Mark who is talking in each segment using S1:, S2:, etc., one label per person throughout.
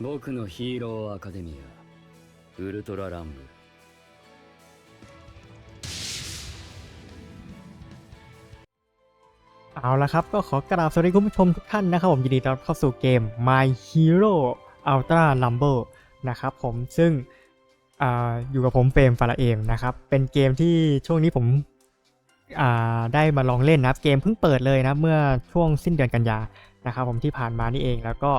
S1: 僕のヒーローアカデミアウルトラランブ
S2: เอาละครับ ก็ขอกราบสวัสดีคุณผู้ชมทุกท่านนะครับผมยินดีต้อนรับเข้าสู่เกม My Hero Ultra Rumble นะครับผมซึ่งอาอยู่กับผมเฟรมฟาราเองนะครับ เป็นเกมที่ช่วงนี้ผมอ่าได้มาลองเล่นนะครับ เกมเพิ่งเปิดเลยนะเมื่อช่วงสิ้นเดือนกันยานะครับ ผมที่ผ่านมานี่เองแล้วก็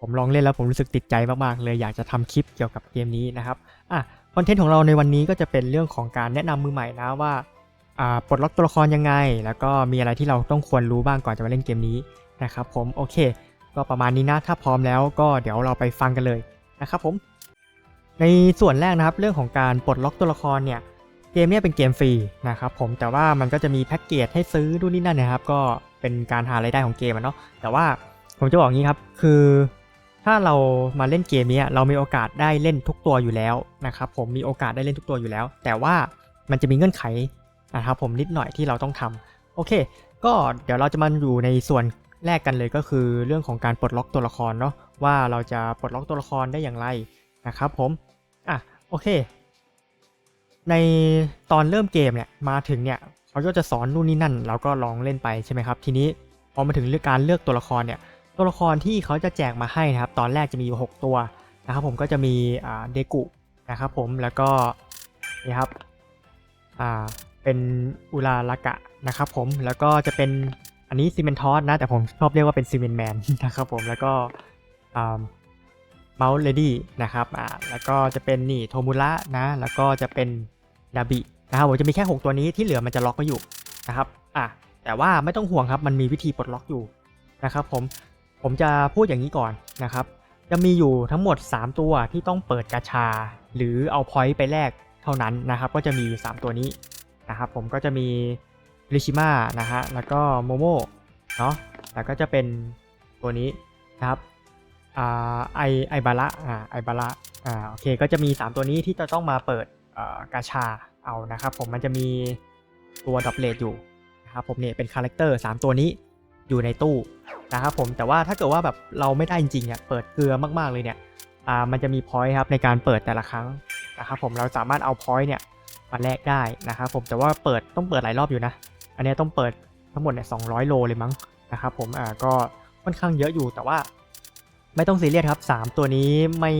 S2: ผมลองเล่นแล้วผมรู้สึกติดใจมากๆเลยอยากจะทำคลิปเกี่ยวกับเกมนี้นะครับอะคอนเทนต์ของเราในวันนี้ก็จะเป็นเรื่องของการแนะนำมือใหม่นะว่าอ่าปลดล็อกตัวละครยังไง แล้วก็มีอะไรที่เราต้องควรรู้บ้างก่อนจะมาเล่นเกมนี้นะครับผมโอเค ก็ประมาณนี้นะถ้าพร้อมแล้วก็เดี๋ยวเราไปฟังกันเลยนะครับผมในส่วนแรกนะครับเรื่องของการปลดล็อกตัวละครเนี่ยเกมเนี้เป็นเกมฟรีนะครับผมแต่ว่ามันก็จะมีแพ็กเกจให้ซื้อดูนี่นั่นนะครับก็เป็นการหารายได้ของเกมเนาะแต่ว่าผมจะบอกงี้ครับคือ ถ้าเรามาเล่นเกมนี้เรามีโอกาสได้เล่นทุกตัวอยู่แล้วนะครับผมมีโอกาสได้เล่นทุกตัวอยู่แล้ว แต่ว่ามันจะมีเงื่อนไขนะครับผมนิดหน่อยที่เราต้องทำโอเค ก็เดี๋ยวเราจะมาอยู่ในส่วนแรกกันเลยก็คือเรื่องของการปลดล็อกตัวละครเนาะว่าเราจะปลดล็อกตัวละครได้อย่างไรนะครับผมอะโอเค ในตอนเริ่มเกมเนี่ยมาถึงเนี่ยเขาก็จะสอนนู่นนี่นั่นเราก็ลองเล่นไปใช่ไหมครับ ทีนี้พอมาถึงเรื่องการเลือกตัวละครเนี่ย ตัวละครที่เขาจะแจกมาให้นะครับ ตอนแรกจะมีอยู่6ตัวนะครับ ผมก็จะมีเดกุนะครับผมแล้วก็นี่ครับเป็นอุลาลากะนะครับผมแล้วก็จะเป็นอันนี้ซีเมนทอสนะ แต่ผมชอบเรียกว่าเป็นซีเมนแมนนะครับผมแล้วก็เมาส์เลดี้นะครับอ่าแล้วก็จะเป็นนี่โทมุระนะ แล้วก็จะเป็นดาบินะครับผมจะมีแค่ 6 ตัวนี้ที่เหลือมันจะล็อกไว้อยู่นะครับอะแต่ว่าไม่ต้องห่วงครับมันมีวิธีปลดล็อกอยู่นะครับผม ผมจะพูดอย่างนี้ก่อนนะครับ จะมีอยู่ทั้งหมด 3 ตัวที่ต้องเปิดกาชา หรือเอาพอยต์ไปแลกเท่านั้นนะครับ ก็จะมีอยู่ 3 ตัวนี้นะครับผมก็จะมีริชิมานะฮะแล้วก็โมโมเนาะแล้วก็จะเป็นตัวนี้นะครับอ่าไอไอบาระอ่าไอบาระอ่าโอเคก็จะมี 3 ตัวนี้ที่จะต้องมาเปิดกาชาเอานะครับผมมันจะมีตัวดอปเลตอยู่นะครับผมเนี่ยเป็นคาแรคเตอร์3ตัวนี้ อยู่ในตู้นะครับผมแต่ว่าถ้าเกิดว่าแบบเราไม่ได้จริงๆเนี่ยเปิดเกลือมากๆเลยเนี่ยอ่ามันจะมีพอยต์ครับในการเปิดแต่ละครั้งนะครับผมเราสามารถเอาพอยต์เนี่ยมาแลกได้นะครับผมแต่ว่าเปิดต้องเปิดหลายรอบอยู่นะ อันนี้ต้องเปิดทั้งหมดเนี่ยสองโลเลยมั้งนะครับผมอ่าก็ค่อนข้างเยอะอยู่แต่ว่า ไม่ต้องซีเรียสครับ 3 ตัวนี้ไม่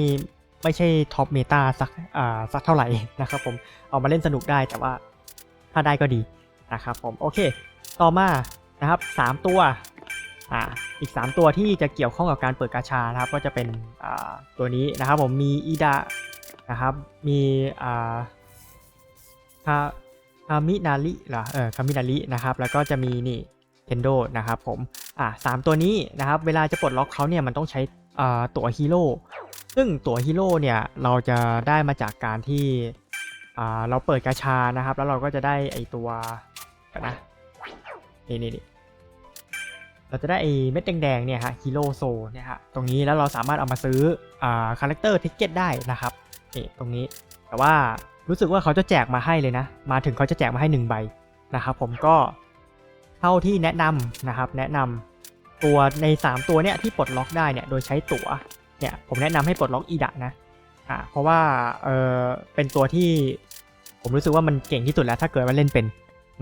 S2: ไม่ใช่ท็อปเมตาสักอ่าสักเท่าไหร่นะครับผมเอามาเล่นสนุกได้แต่ว่าถ้าได้ก็ดีนะครับผมโอเค ต่อมา นะครับ 3 ตัวอ่าอีก 3 ตัวที่จะเกี่ยวข้องกับการเปิดกาชานะครับ ก็จะเป็นอ่าตัวนี้นะครับผมมีอีดานะครับมีอ่าคาคามินาริเหรอเออคามินารินะครับ แล้วก็จะมีนี่เทนโดนะครับผมอ่าสามตัวนี้นะครับ เวลาจะปลดล็อกเขาเนี่ยมันต้องใช้อ่าตัวฮีโร่ซึ่งตัวฮีโร่เนี่ยเราจะได้มาจากการที่เราเปิดกาชานะครับ แล้วเราก็จะได้ไอตัวนะ นี่นี่นี่เราจะได้ไอ้เม็ดแดงๆเนี่ยฮะฮีโร่โซเนี่ยฮะตรงนี้แล้วเราสามารถเอามาซื้ออ่าคาแรคเตอร์ทิกเก็ตได้นะครับนี่ตรงนี้แต่ว่ารู้สึกว่าเขาจะแจกมาให้เลยนะ มาถึงเขาจะแจกมาให้1ใบนะครับผมก็เท่าที่แนะนำนะครับ แนะนำตัวใน 3 ตัวเนี่ยที่ปลดล็อกได้เนี่ยโดยใช้ตั๋วเนี่ยผมแนะนำให้ปลดล็อกอีดะนะอ่าเพราะว่าเออเป็นตัวที่ผมรู้สึกว่ามันเก่งที่สุดแล้วถ้าเกิดว่าเล่นเป็น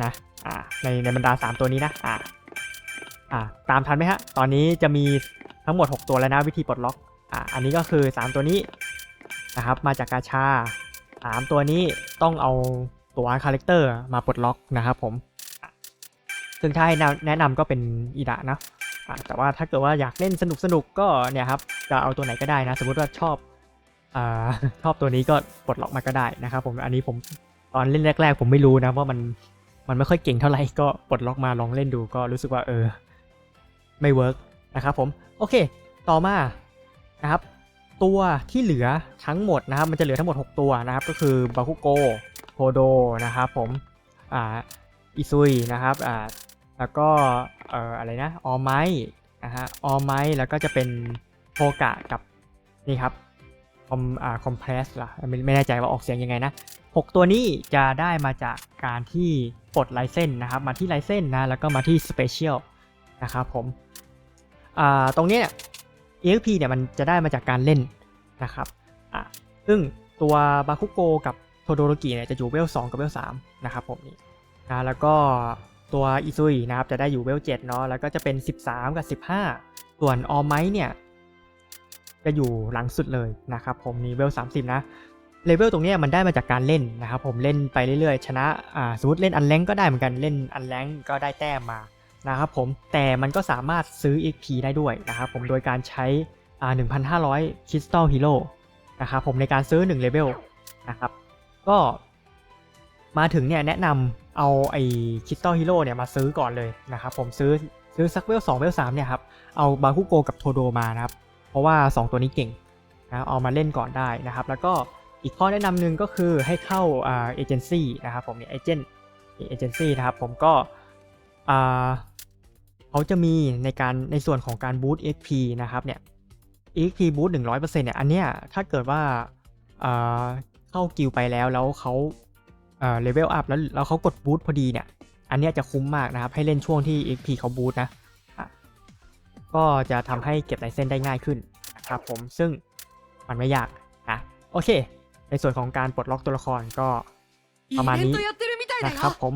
S2: นะอ่าในในบรรดา 3 ตัวนี้นะอ่าอ่าตามทันไหมฮะ ตอนนี้จะมีทั้งหมด 6 ตัวแล้วนะวิธีปลดล็อกอ่าอันนี้ก็คือ 3 ตัวนี้นะครับมาจากกาชาสามตัวนี้ต้องเอาตัวคาแรคเตอร์มาปลดล็อกนะครับผมซึ่งถ้าให้แนะนำก็เป็นอีดะนะอะแต่ว่าถ้าเกิดว่าอยากเล่นสนุกสนุกก็เนี่ยครับจะเอาตัวไหนก็ได้นะ สมมติว่าชอบอ่าชอบตัวนี้ก็ปลดล็อกมาก็ได้นะครับผมอันนี้ผมตอนเล่นแรก ๆ ผมไม่รู้นะว่ามัน มันไม่ค่อยเก่งเท่าไหร่ก็ปลดล็อกมาลองเล่นดูก็รู้สึกว่าเออ ไม่เวิร์กนะครับผม โอเค ต่อมานะครับ ตัวที่เหลือทั้งหมดนะครับ มันจะเหลือทั้งหมด 6 ตัวนะครับ ก็คือบาคุโกโฮโดนะครับผมอ่าอิซุยนะครับอ่าแล้วก็เอ่ออะไรนะออไมนะฮะออไมแล้วก็จะเป็นโทกะกับนี่ครับคอมอ่าคอมเพรสล่ะไม่ไม่แน่ใจว่าออกเสียงยังไงนะ 6 ตัวนี้จะได้มาจากการที่ปลดไลเซนนะครับ มาที่ไลเซนนะแล้วก็มาที่สเปเชียลนะครับผมอ่าตรงเนี้ย EXP เนี่ยมันจะได้มาจากการเล่นนะครับอะซึ่งตัวบาคุโกกับโทโดโรกิเนี่ยจะอยู่เวล2กับเวล3นะครับผมนี่นะแล้วก็ตัวอิซุยนะครับจะได้อยู่เวล7เนาะแล้วก็จะเป็น 13 กับ 15 ส่วนออมไมเนี่ยจะอยู่หลังสุดเลยนะครับผมนี่เวล30 นะ เลเวลตรงนี้มันได้มาจากการเล่นนะครับผมเล่นไปเรื่อยๆ ชนะอ่าสมมติเล่นอันแรงก็ได้เหมือนกันเล่นอันแรงก็ได้แต้มมานะครับผมแต่มันก็สามารถซื้อ XP ได้ด้วยนะครับผมโดยการใช้อ่า1,500 Crystal Hero นะครับผมในการซื้อ1เลเวลนะครับก็มาถึงเนี่ยแนะนำเอาไอ้ Crystal Hero เนี่ยมาซื้อก่อนเลยนะครับผมซื้อซื้อสักเวล2เวล3เนี่ยครับเอาบาคุโกกับโทโดมานะครับเพราะว่า 2 ตัวนี้เก่งนะเอามาเล่นก่อนได้นะครับ แล้วก็ อีกข้อแนะนำหนึ่งก็คือให้เข้าเอเจนซี่นะครับผมเนี่ยเอเจนต์เอเจนซี่นะครับผมก็เขาจะมีในการในส่วนของการบูต XP นะครับเนี่ย XP บูต100%เนี่ยอันเนี้ยถ้าเกิดว่าอ่าเข้ากิลไปแล้วแล้วเขาเลเวลอัพแล้วแล้วเขากดบูตพอดีเนี่ยอันเนี้ยจะคุ้มมากนะครับ ให้เล่นช่วงที่ XP เขาบูตนะก็จะทำให้เก็บลายเส้นได้ง่ายขึ้นนะครับผมซึ่งมันไม่ยากนะโอเค ในส่วนของการปลดล็อกตัวละครก็ประมาณนี้นะครับผม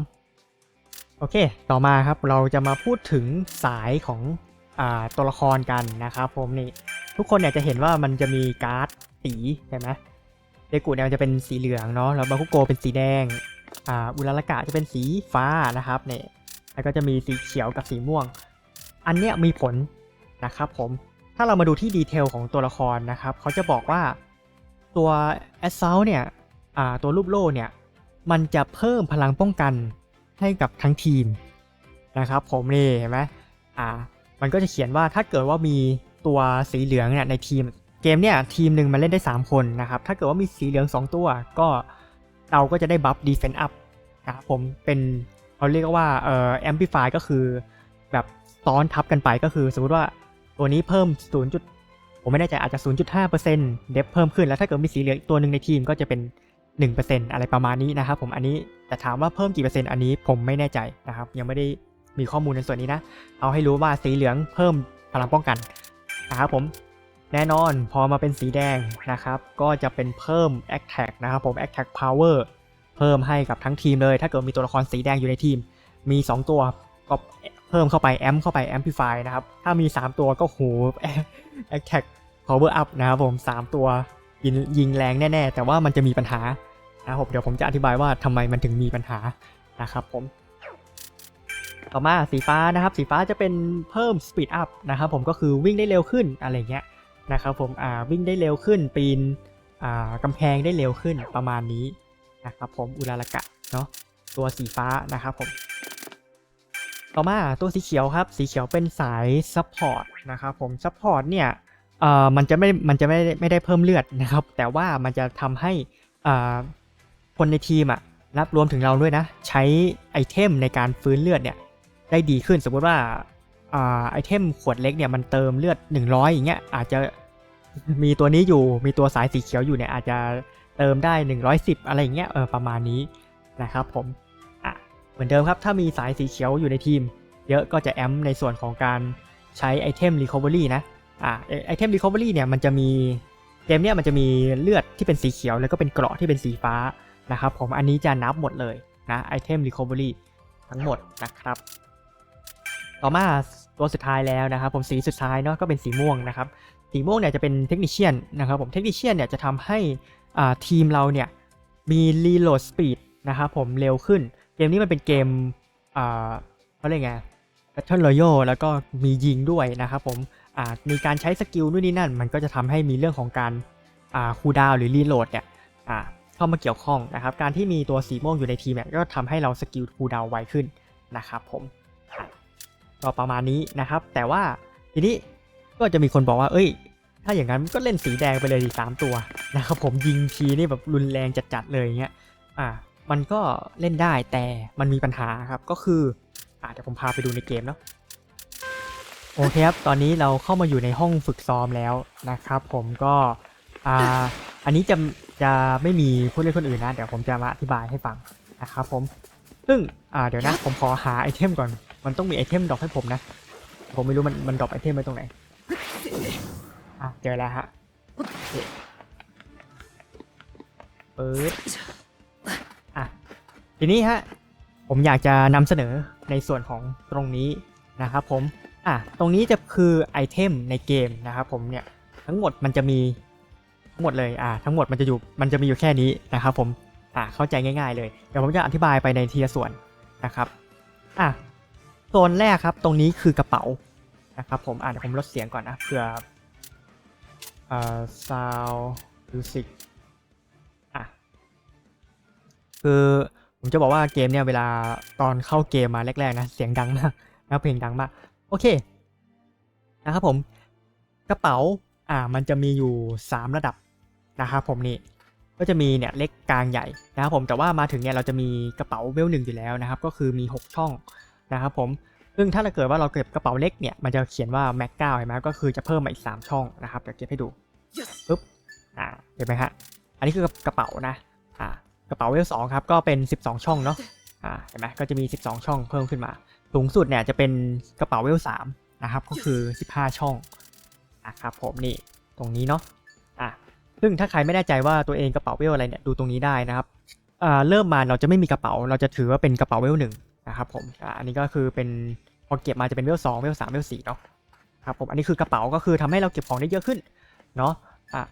S2: โอเค ต่อมาครับเราจะมาพูดถึงสายของตัวละครกันนะครับผมนี่ทุกคนเนี่ยจะเห็นว่ามันจะมีการ์ดสีใช่ไหมเดกุเนี่ยมันจะเป็นสีเหลืองเนาะแล้วบาคุโกเป็นสีแดงอ่าอุลละกะจะเป็นสีฟ้านะครับเนี่ยแล้วก็จะมีสีเขียวกับสีม่วง อันเนี้ยมีผลนะครับผมถ้าเรามาดูที่ดีเทลของตัวละครนะครับเขาจะบอกว่า ตัวแอสซ l เนี่ยอ่าตัวรูปโล่เนี่ย มันจะเพิ่มพลังป้องกันให้กับทั้งทีมนะครับผมนี่เห็นไหมอ่า มันก็จะเขียนว่าถ้าเกิดว่ามีตัวสีเหลืองเนี่ยในทีมเกมเนี่ยทีมหนึ่งมันเล่นได้ 3 คนนะครับถ้าเกิดว่ามีสีเหลือง 2 ตัว ก็เราก็จะได้บัฟดีเฟนต์อัพนะครับผมเป็นเขาเรียกว่าเอ่อแอมพลิฟายก็คือแบบซ้อนทับกันไปก็คือสมมติว่าตัวนี้เพิ่ม 0. จุด ผมไม่แน่ใจอาจจะ 0.5%เดฟเพิ่มขึ้นแล้วถ้าเกิดมีสีเหลืองอีกตัวหนึ่งในทีมก็จะเป็น 1%อะไรประมาณนี้นะครับผมอันนี้แต่ถามว่าเพิ่มกี่เปอร์เซ็นต์อันนี้ผมไม่แน่ใจนะครับยังไม่ได้มีข้อมูลในส่วนนี้นะ เอาให้รู้ว่าสีเหลืองเพิ่มพลังป้องกันนะครับผมแน่นอนพอมาเป็นสีแดงนะครับ ก็จะเป็นเพิ่ม Attack นะครับผม Attack Power เพิ่มให้กับทั้งทีมเลย ถ้าเกิดมีตัวละครสีแดงอยู่ในทีม มี 2 ตัวก็ เพิ่มเข้าไปแอมเข้าไป Amplify นะครับ ถ้ามี 3 ตัวก็โห Attack Power Up นะครับผม 3 ตัวยิงยิงแรงแน่ ๆ แต่ว่ามันจะมีปัญหานะครับผมเดี๋ยวผมจะอธิบายว่าทำไมมันถึงมีปัญหานะครับผม ต่อมาสีฟ้านะครับ สีฟ้าจะเป็นเพิ่ม speed up นะครับผมก็คือวิ่งได้เร็วขึ้นอะไรเงี้ยนะครับผมอ่าวิ่งได้เร็วขึ้น ปีนอ่ากำแพงได้เร็วขึ้นประมาณนี้นะครับผมอุลาระกะเนาะตัวสีฟ้านะครับผม ต่อมาตัวสีเขียวครับ สีเขียวเป็นสาย support นะครับผม support เนี่ยเอ่อมันจะไม่ มันจะไม่ไม่ได้เพิ่มเลือดนะครับ แต่ว่ามันจะทำให้อ่าคนในทีมอะรับรวมถึงเราด้วยนะ ใช้ไอเทมในการฟื้นเลือดเนี่ยได้ดีขึ้นสมมติว่าอ่าไอเทมขวดเล็กเนี่ยมันเติมเลือด 100 อย่างเงี้ยอาจจะมีตัวนี้อยู่มีตัวสายสีเขียวอยู่เนี่ยอาจจะเติมได้ 110 อะไรอย่างเงี้ยเออประมาณนี้นะครับผม เหมือนเดิมครับ ถ้ามีสายสีเขียวอยู่ในทีม เยอะก็จะแอมในส่วนของการใช้ไอเทม Recovery นะอ่าไอเทม Recovery เนี่ยมันจะมีเกมเนี้ยมันจะมีเลือดที่เป็นสีเขียว แล้วก็เป็นเกราะที่เป็นสีฟ้านะครับผมอันนี้จะนับหมดเลยนะไอเทมรีคอเวอรี่ทั้งหมดนะครับ ต่อมาตัวสุดท้ายแล้วนะครับผมสีสุดท้ายเนาะก็เป็นสีม่วงนะครับสีม่วงเนี่ยจะเป็นเทคนิชเชียนนะครับผมเทคนิชเชียนเนี่ยจะทำให้อ่าทีมเราเนี่ยมีรีโหลดสปีดนะครับผมเร็วขึ้น กมนี้มันเป็นเกมอ่าเขาเรียกไง Battle Royale แล้วก็มียิงด้วยนะครับผมอ่ามีการใช้สกิลนู่นนี่นั่น มันก็จะทำให้มีเรื่องของการอ่าคูลดาวหรือรีโหลดเนี่ยอ่าเข้ามาเกี่ยวข้องนะครับ การที่มีตัวสีม่วงอยู่ในทีมเนี่ยก็ทำให้เราสกิลคูลดาวไวขึ้นนะครับผมก็ประมาณนี้นะครับ แต่ว่าทีนี้ก็จะมีคนบอกว่า เอ้ย ถ้าอย่างนั้นก็เล่นสีแดงไปเลยดีสามตัวนะครับผมยิงทีนี่แบบรุนแรงจัดๆเลยเงี้ยอ่า มันก็เล่นได้แต่มันมีปัญหาครับก็คืออ่าเดี๋ยวผมพาไปดูในเกมเนาะโอเคครับ ตอนนี้เราเข้ามาอยู่ในห้องฝึกซ้อมแล้วนะครับผมก็อ่าอันนี้จะจะไม่มีผู้เล่นคนอื่นนะ เดี๋ยวผมจะมาอธิบายให้ฟังนะครับผม ซึ่งอ่าเดี๋ยวนะ ผมขอหาไอเทมก่อน มันต้องมีไอเทมดรอปให้ผมนะ ผมไม่รู้มันมันดรอปไอเทมไว้ตรงไหน อะเจอแล้วฮะโอเคปึ๊บอะ ทีนี้ฮะผมอยากจะนำเสนอในส่วนของตรงนี้นะครับผมอะตรงนี้จะคือไอเทมในเกมนะครับผมเนี่ยทั้งหมดมันจะมีทั้งหมดเลยอะทั้งหมดมันจะอยู่มันจะมีอยู่แค่นี้นะครับผมอะเข้าใจง่ายๆเลยเดี๋ยวผมจะอธิบายไปในทีละส่วนนะครับอะโซนแรกครับตรงนี้คือกระเป๋านะครับผมอะเดี๋ยวผมลดเสียงก่อนนะเพื่อเอ่อ sound music อะคือ ผมจะบอกว่าเกมเนี่ยเวลาตอนเข้าเกมมาแรกๆนะเสียงดังมากนะเพลงดังมากโอเคนะครับผมกระเป๋าอ่ามันจะมีอยู่ 3 ระดับนะครับผมนี่ก็จะมีเนี่ยเล็กกลางใหญ่นะครับผมแต่ว่ามาถึงเนี่ยเราจะมีกระเป๋าเวลหนึ่งอยู่แล้วนะครับ ก็คือมี 6 ช่องนะครับผมซึ่งถ้าเราเกิดว่าเราเก็บกระเป๋าเล็กเนี่ยมันจะเขียนว่าแม็กเก้าเห็นไหมก็คือจะเพิ่มมาอีก 3 ช่องนะครับเดี๋ยวเก็บให้ดูปึ๊บอ่าเห็นไหมฮะอันนี้คือกระเป๋านะอ่า กระเป๋าเวลสองครับก็เป็น 12 ช่องเนาะอ่าเห็นไหมก็จะมี 12 ช่องเพิ่มขึ้นมา สูงสุดเนี่ยจะเป็นกระเป๋าเวลสามนะครับก็คือ 15 ช่องนะครับผมนี่ตรงนี้เนาะอะซึ่งถ้าใครไม่แน่ใจว่าตัวเองกระเป๋าเวลอะไรเนี่ยดูตรงนี้ได้นะครับอ่าเริ่มมาเราจะไม่มีกระเป๋า เราจะถือว่าเป็นกระเป๋าเวลหนึ่งนะครับผมอ่าอันนี้ก็คือเป็นพอเก็บมาจะเป็นเวลสองเวลสามเวลสี่เนาะครับผมอันนี้คือกระเป๋าก็คือทำให้เราเก็บของได้เยอะขึ้นเนาะอะ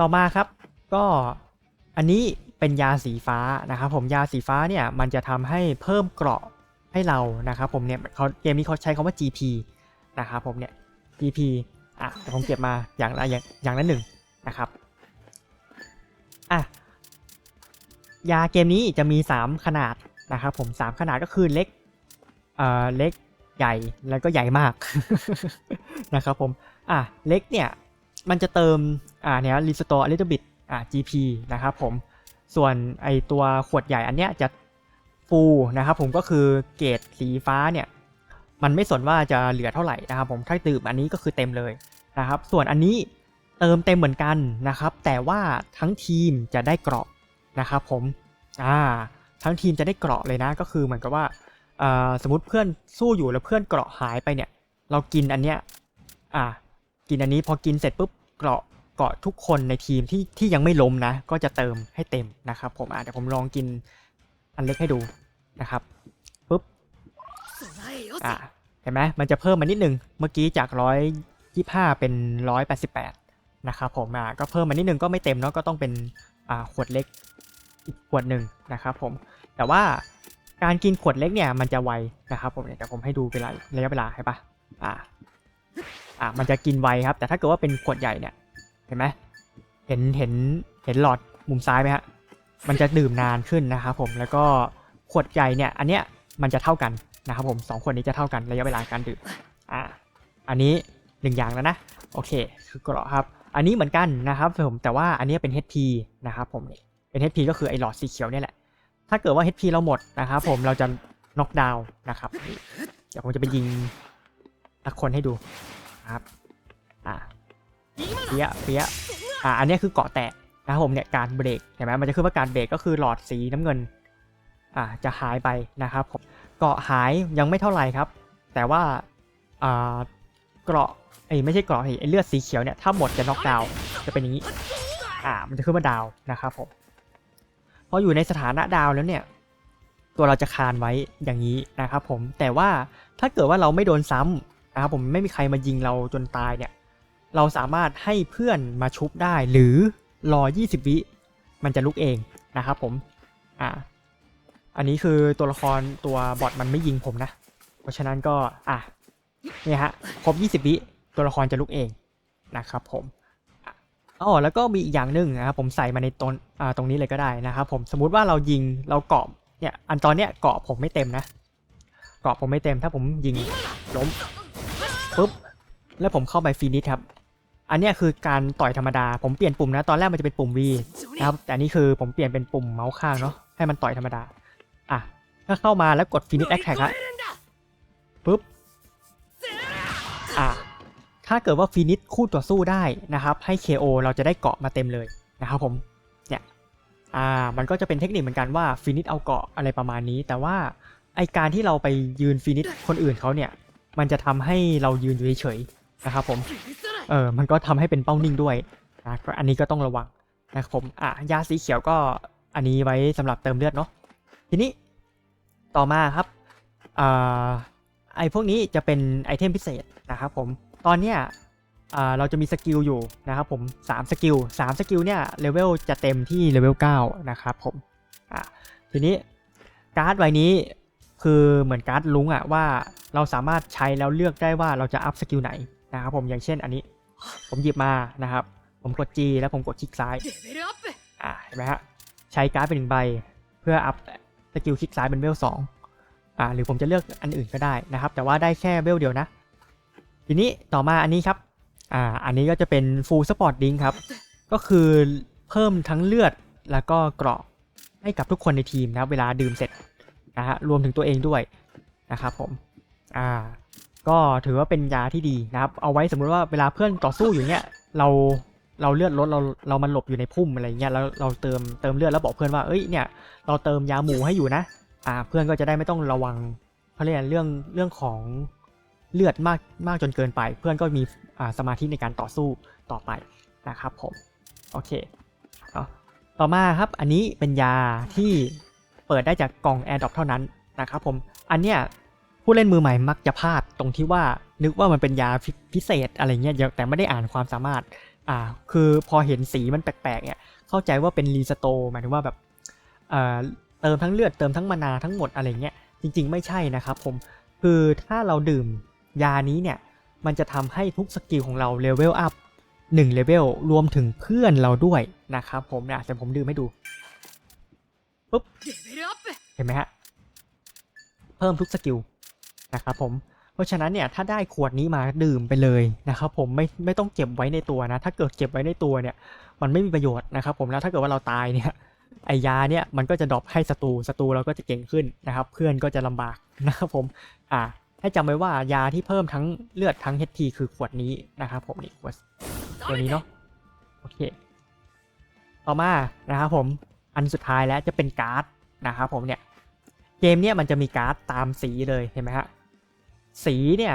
S2: ต่อมาครับก็อันนี้ เป็นยาสีฟ้านะครับผมยาสีฟ้าเนี่ยมันจะทำให้เพิ่มเกราะให้เรานะครับผมเนี่ยเขาเกมนี้เขาใช้คำว่า GP นะครับผมเนี่ย GP อะผมเก็บมาอย่างละอย่างอย่างละหนึ่งนะครับอะยาเกมนี้จะมี 3 ขนาดนะครับผม 3 ขนาดก็คือเล็กเอ่อเล็กใหญ่แล้วก็ใหญ่มากนะครับผมอะเล็กเนี่ยมันจะเติมอ่าเนี่ย restore a little bit อ่า GP นะครับผม ส่วนไอตัวขวดใหญ่อันเนี้ยจะ full นะครับผมก็คือเกรดสีฟ้าเนี่ยมันไม่สนว่าจะเหลือเท่าไหร่นะครับผมถ้าดื่มอันนี้ก็คือเต็มเลยนะครับ ส่วนอันนี้เติมเต็มเหมือนกันนะครับ แต่ว่าทั้งทีมจะได้เกราะนะครับผมอ่าทั้งทีมจะได้เกราะเลยนะก็คือเหมือนกับว่าสมมติเพื่อนสู้อยู่แล้วเพื่อนเกราะหายไปเนี่ย เรากินอันเนี้ยอ่ากินอันนี้พอกินเสร็จปุ๊บเกราะ เกาะทุกคนในทีมที่ที่ยังไม่ล้มนะ ก็จะเติมให้เต็มนะครับ ผมอะเดี๋ยวผมลองกินอันเล็กให้ดูนะครับปุ๊บอะเห็นไหมมันจะเพิ่มมานิดนึงเมื่อกี้จากร้อยยี่ห้าเป็นร้อยแปดสิบแปดนะครับผมอะก็เพิ่มมานิดนึงก็ไม่เต็มเนาะก็ต้องเป็นอ่าขวดเล็กอีกขวดหนึ่งนะครับผมแต่ว่าการกินขวดเล็กเนี่ยมันจะไวนะครับผมเนี่ยเดี๋ยวผมให้ดูเวลาระยะเวลาให้ปะอ่าอะมันจะกินไวครับ แต่ถ้าเกิดว่าเป็นขวดใหญ่เนี่ย เห็นไหมเห็นเห็นเห็นหลอดมุมซ้ายไหมฮะมันจะดื่มนานขึ้นนะครับผมแล้วก็ขวดใหญ่เนี่ยอันเนี้ยมันจะเท่ากันนะครับผมสองขวดนี้จะเท่ากันระยะเวลาการดื่มอะอันนี้หนึ่งอย่างแล้วนะโอเคคือกราะครับอันนี้เหมือนกันนะครับผมแต่ว่าอันนี้เป็น HP นะครับผมเป็น HP ก็คือไอ้หลอดสีเขียวเนี่ยแหละถ้าเกิดว่า HP เราหมดนะครับผมเราจะน็อกดาวน์นะครับ เดี๋ยวผมจะไปยิงสักคนให้ดูครับ อ่า เปียเปียอ่าอันนี้คือเกาะแตกนะครับผมเนี่ยการเบรกเห็นไหมมันจะขึ้นว่าการเบรกก็คือหลอดสีน้ำเงินอ่าจะหายไปนะครับผมเกาะหายยังไม่เท่าไหร่ครับ แต่ว่าอ่าเกราะไอ้ไม่ใช่เกราะไอ้เลือดสีเขียวเนี่ยถ้าหมดจะน็อกดาวน์จะเป็นอย่างนี้อ่ามันจะขึ้นว่าดาวนะครับผมพออยู่ในสถานะดาวแล้วเนี่ยตัวเราจะคานไว้อย่างนี้นะครับผมแต่ว่าถ้าเกิดว่าเราไม่โดนซ้ำนะครับผมไม่มีใครมายิงเราจนตายเนี่ย เราสามารถให้เพื่อนมาชุบได้หรือรอ 20 วิมันจะลุกเองนะครับผมอ่าอันนี้คือตัวละครตัวบอทมันไม่ยิงผมนะ เพราะฉะนั้นก็อะนี่ฮะครบ 20 วิตัวละครจะลุกเองนะครับผมอ๋อแล้วก็มีอีกอย่างหนึ่งนะครับผมใส่มาในตรงอ่าตรงนี้เลยก็ได้นะครับผมสมมุติว่าเรายิงเราเกาะเนี่ยอันตอนเนี้ยเกาะผมไม่เต็มนะเกาะผมไม่เต็มถ้าผมยิงล้มปุ๊บแล้วผมเข้าไปฟินิชครับ อันนี้คือการต่อยธรรมดา ผมเปลี่ยนปุ่มนะ ตอนแรกมันจะเป็นปุ่ม V นะครับแต่นนี้คือผมเปลี่ยนเป็นปุ่มเมาส์ข้างเนาะให้มันต่อยธรรมดา อะถ้าเข้ามาแล้วกดฟินิชแอคแท็กฮะปุ๊บอะถ้าเกิดว่าฟินิชคู่ต่อสู้ได้นะครับ ให้ KO เราจะได้เกาะมาเต็มเลยนะครับผมเนี่ยอ่ามันก็จะเป็นเทคนิคเหมือนกันว่าฟินิชเอาเกาะอะไรประมาณนี้ แต่ว่าไอการที่เราไปยืนฟินิชคนอื่นเขาเนี่ยมันจะทำให้เรายืนอยู่เฉยๆนะครับผม เออมันก็ทำให้เป็นเป้านิ่งด้วยนะก็อันนี้ก็ต้องระวังนะครับผมอะยาสีเขียวก็อันนี้ไว้สำหรับเติมเลือดเนาะทีนี้ต่อมาครับอ่าไอพวกนี้จะเป็นไอเทมพิเศษนะครับผมตอนเนี้ยอ่าเราจะมีสกิลอยู่นะครับผม3สกิล3สกิลเนี่ยเลเวลจะเต็มที่เลเวล9นะครับผมอะทีนี้การ์ดใบนี้คือเหมือนการ์ดลุงอะว่าเราสามารถใช้แล้วเลือกได้ว่าเราจะอัพสกิลไหนนะครับผมอย่างเช่นอันนี้ ผมหยิบมานะครับ ผมกด G แล้วผมกดคลิกซ้าย อ่าเห็นไหมฮะ ใช้การ์ดเป็นหนึ่งใบ เพื่ออัพสกิลคลิกซ้ายเป็นเวลสองอ่า หรือผมจะเลือกอันอื่นก็ได้นะครับ แต่ว่าได้แค่เวลเดียวนะ ทีนี้ต่อมาอันนี้ครับ อ่า อันนี้ก็จะเป็นฟูลสปอร์ตดิงครับ ก็คือเพิ่มทั้งเลือดแล้วก็เกราะให้กับทุกคนในทีมนะเวลาดื่มเสร็จนะฮะรวมถึงตัวเองด้วยนะครับผม อ่า ก็ถือว่าเป็นยาที่ดีนะครับ เอาไว้สมมุติว่าเวลาเพื่อนต่อสู้อยู่เนี้ยเราเราเลือดลดเราเรามันหลบอยู่ในพุ่มอะไรเงี้ยแล้วเราเติมเติมเลือดแล้วบอกเพื่อนว่าเอ้ยเนี่ยเราเติมยาหมูให้อยู่นะอ่าเพื่อนก็จะได้ไม่ต้องระวังเขาเรียกอะเรื่องเรื่องของเลือดมากมากจนเกินไป เพื่อนก็มีอ่าสมาธิในการต่อสู้ต่อไปนะครับผมโอเคเอาต่อมาครับอันนี้เป็นยาที่เปิดได้จากกล่อง Air d r o p เท่านั้นนะครับผมอันเนี้ย ผู้เล่นมือใหม่มักจะพลาดตรงที่ว่านึกว่ามันเป็นยาพิเศษอะไรเงี้ยแต่ไม่ได้อ่านความสามารถอ่าคือพอเห็นสีมันแปลกๆเนี่ยเข้าใจว่าเป็นรีสโตหมายถึงว่าแบบเอ่อเติมทั้งเลือดเติมทั้งมานาทั้งหมดอะไรเงี้ยจริง ๆ ไม่ใช่นะครับผมคือถ้าเราดื่มยานี้เนี่ยมันจะทำให้ทุกสกิลของเราเลเวลอัพหนึ่งเลเวลรวมถึงเพื่อนเราด้วยนะครับผมนะแต่ผมดื่มให้ดู
S3: ปุ๊บ
S2: เห็นไหมฮะเพิ่มทุกสกิล นะครับผมเพราะฉะนั้นเนี่ยถ้าได้ขวดนี้มาดื่มไปเลยนะครับผมไม่ไม่ต้องเก็บไว้ในตัวนะ ถ้าเกิดเก็บไว้ในตัวเนี่ยมันไม่มีประโยชน์นะครับผมแล้วถ้าเกิดว่าเราตายเนี่ยไอยาเนี่ยมันก็จะดรอปให้ศัตรูศัตรูเราก็จะเก่งขึ้นนะครับเพื่อนก็จะลำบากนะครับผมอ่าให้จำไว้ว่ายาที่เพิ่มทั้งเลือดทั้ง HP คือขวดนี้นะครับผมนี่ขวดตัวนี้เนาะโอเค ต่อมานะครับผมอันสุดท้ายแล้วจะเป็นการ์ดนะครับผมเนี่ยเกมเนี่ยมันจะมีการ์ดตามสีเลยเห็นไหมฮะ สีเนี่ย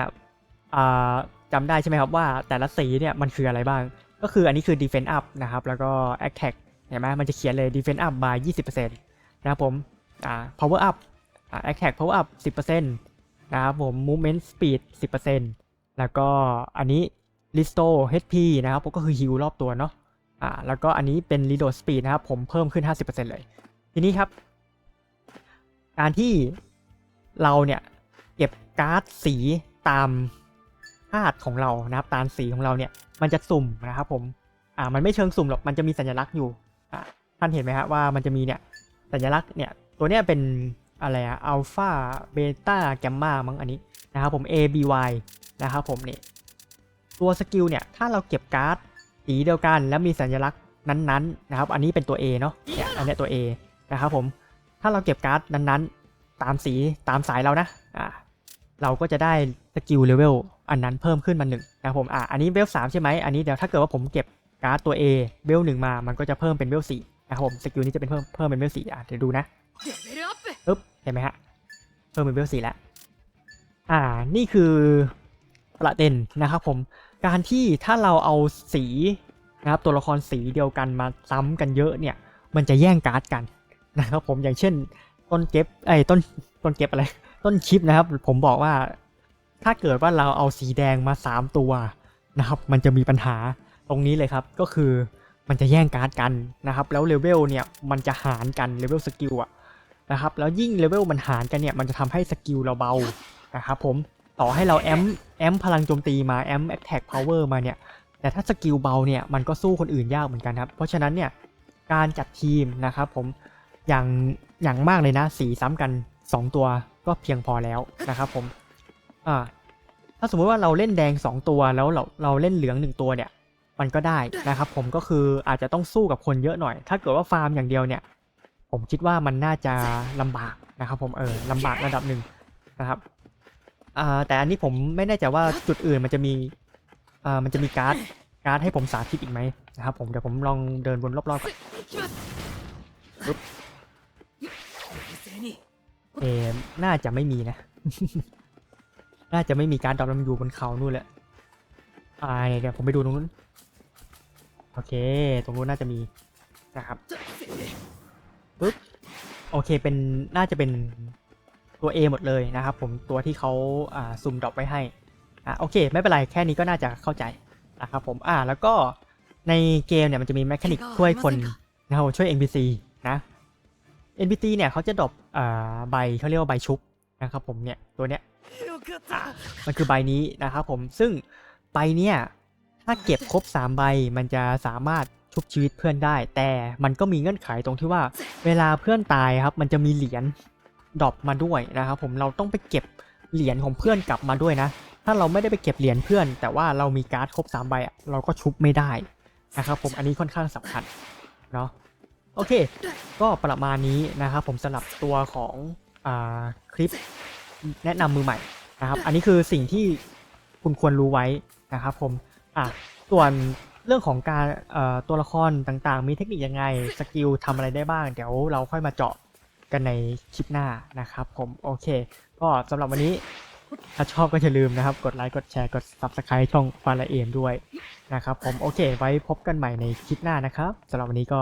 S2: จำได้ใช่ไหมครับว่าแต่ละสีเนี่ยมันคืออะไรบ้าง ก็คืออันนี้คือ defense up นะครับ แล้วก็ attack เห็นไหมมันจะเขียนเลย defense up by 20%นะครับผมอ่า power up อ่า attack power up 10%นะครับผม movement speed 10%แล้วก็อันนี้ restore HP นะครับผมก็คือ heal รอบตัวเนาะอ่าแล้วก็อันนี้เป็น reload speed นะครับผมเพิ่มขึ้น 50%เลย ทีนี้ครับ การที่เราเนี่ย การ์ดสีตามธาตุของเรานะครับ ตามสีของเราเนี่ย มันจะสุ่มนะครับผม อ่า มันไม่เชิงสุ่มหรอก มันจะมีสัญลักษณ์อยู่ อ่า ท่านเห็นไหมฮะว่ามันจะมีเนี่ย สัญลักษณ์เนี่ย ตัวเนี้ยเป็นอะไรอะอัลฟา เบต้า แกมมามั้งอันนี้นะครับผม A B Y นะครับผมนี่ ตัวสกิลเนี่ย ถ้าเราเก็บการ์ดสีเดียวกันแล้วมีสัญลักษณ์นั้นๆนะครับ อันนี้เป็นตัว A เนาะเนี่ยอันนี้ตัว A นะครับผม ถ้าเราเก็บการ์ดนั้นๆ ตามสีตามสายเรานะ อ่า เราก็จะได้สกิลเลเวลอันนั้นเพิ่มขึ้นมาหนึ่งนะผมอะอันนี้เวลสามใช่ไหมอันนี้เดี๋ยวถ้าเกิดว่าผมเก็บการ์ดตัว A เวลหนึ่งมา มันก็จะเพิ่มเป็นเวลสี่นะครับผมสกิลนี้จะเป็นเพิ่มเพิ่มเป็นเวลสี่อะเดี๋ยวดูนะปึ๊บเห็นไหมฮะเพิ่มเป็นเวลสี่แล้วอ่านี่คือประเด็นนะครับผมการที่ถ้าเราเอาสีนะครับตัวละครสีเดียวกันมาซ้ำกันเยอะเนี่ย มันจะแย่งการ์ดกันนะครับผมอย่างเช่นต้นเก็บไอ้ต้นต้นเก็บอะไร ต้นชิปนะครับ ผมบอกว่าถ้าเกิดว่าเราเอาสีแดงมา 3 ตัวนะครับ มันจะมีปัญหาตรงนี้เลยครับ ก็คือมันจะแย่งการ์ดกันนะครับ แล้วเลเวลเนี่ยมันจะหารกันเลเวลสกิลอะนะครับ แล้วยิ่งเลเวลมันหารกันเนี่ยมันจะทำให้สกิลเราเบานะครับผมต่อให้เราแอมแอมพลังโจมตีมาแอมแอคแท็กพาวเวอร์มาเนี่ยแต่ถ้าสกิลเบาเนี่ยมันก็สู้คนอื่นยากเหมือนกันครับเพราะฉะนั้นเนี่ยการจัดทีมนะครับผมอย่างอย่างมากเลยนะสีซ้ำกัน 2 ตัว ก็เพียงพอแล้วนะครับผมอ่าถ้าสมมุติว่าเราเล่นแดง 2 ตัวแล้วเราเราเล่นเหลือง 1 ตัวเนี่ยมันก็ได้นะครับผมก็คืออาจจะต้องสู้กับคนเยอะหน่อย ถ้าเกิดว่าฟาร์มอย่างเดียวเนี่ย ผมคิดว่ามันน่าจะลำบากนะครับผมเออลำบากระดับหนึ่งนะครับอ่าแต่อันนี้ผมไม่แน่ใจว่าจุดอื่นมันจะมีอ่ามันจะมีการ์ดการ์ดให้ผมสาธิตอีกไหมนะครับผมเดี๋ยวผมลองเดินวนรอบๆก่อน เออน่าจะไม่มีนะ น่าจะไม่มีการดรอปมันอยู่บนเขานู่นแหละอ่าเดี๋ยวผมไปดูตรงนู้น โอเค ตรงนู้นน่าจะมีนะครับปึ๊บ โอเค เป็น น่าจะเป็นตัว A หมดเลยนะครับผม ตัวที่เขาอ่าซุ่มดรอปไว้ให้ อะโอเค ไม่เป็นไร แค่นี้ก็น่าจะเข้าใจนะครับผม อ่า แล้วก็ในเกมเนี่ยมันจะมีแมคานิกช่วยคนนะครับช่วย NPC นะ NPC เนี่ยเขาจะดบอปใบเขาเรียกว่าใบชุบนะครับผมเนี่ยตัวเนี้ยมันคือใบนี้นะครับผมซึ่งใบเนี่ยถ้าเก็บครบ 3 ใบมันจะสามารถชุบชีวิตเพื่อนได้ แต่มันก็มีเงื่อนไขตรงที่ว่า เวลาเพื่อนตายครับ มันจะมีเหรียญดรอปมาด้วยนะครับผมเราต้องไปเก็บเหรียญของเพื่อนกลับมาด้วยนะ ถ้าเราไม่ได้ไปเก็บเหรียญเพื่อน แต่ว่าเรามีการ์ดครบ3ใบเราก็ชุบไม่ได้นะครับผมอันนี้ค่อนข้างสำคัญเนาะ โอเค ก็ประมาณนี้นะครับผมสำหรับตัวของอคลิปแนะนำมือใหม่นะครับ อันนี้คือสิ่งที่คุณควรรู้ไว้นะครับผมอะส่วนเรื่องของการตัวละครต่างๆ มีเทคนิคยังไง สกิลทำอะไรได้บ้าง เดี๋ยวเราค่อยมาเจาะกันในคลิปหน้านะครับผมโอเค ก็สำหรับวันนี้ถ้าชอบก็อย่าลืมนะครับ กดไลค์ กดแชร์ กด Subscribe ช่องฟาราเอมด้วยนะครับผมโอเค ไว้พบกันใหม่ในคลิปหน้านะครับสำหรับวันนี้ก็